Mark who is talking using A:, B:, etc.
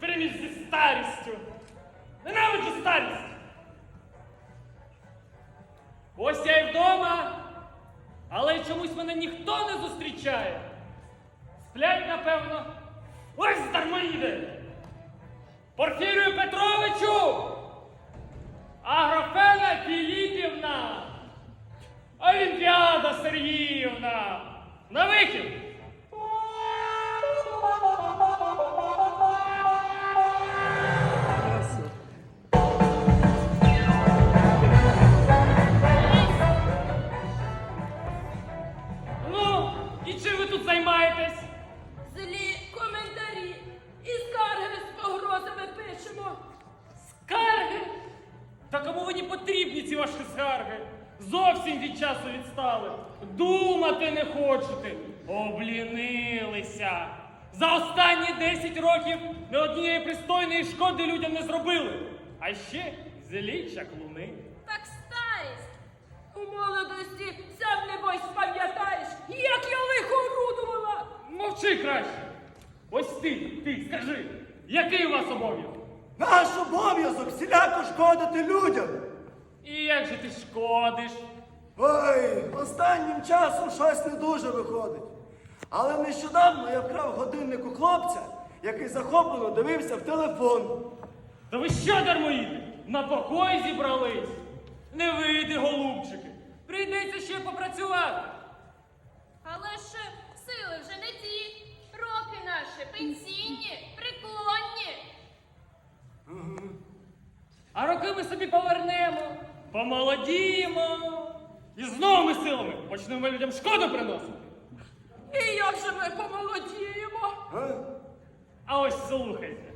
A: Переміж зі старістю. Ненавиджу старість. Ось я і вдома, але чомусь мене ніхто не зустрічає. Сплять, напевно. Ось дармоїди! Порфірію Петровичу! Агрофена Філіпівна! Олімпіада Сергіївна! На вихід! Тут займаєтесь?
B: Злі коментарі і скарги з погрозами пишемо.
A: Скарги? Та кому вони потрібні ці ваші скарги? Зовсім від часу відстали. Думати не хочете. Облінилися. За останні 10 років не однієї пристойної шкоди людям не зробили. А ще злі чаклуни. Краще. Ось ти, ти, скажи, який у вас обов'язок?
C: Наш обов'язок всіляко шкодити людям.
A: І як же ти шкодиш?
C: Ой, останнім часом щось не дуже виходить. Але нещодавно я вкрав годинник у хлопця, який захоплено дивився в телефон.
A: Та ви що, дармоїди? На покой зібрались? Не вийди, голубчики. Прийдеться ще попрацювати. А роки ми собі повернемо, помолодіємо. І знову ми силами почнемо людям шкоду приносити.
B: І як же ми помолодіємо?
C: Е?
A: А ось слухайте.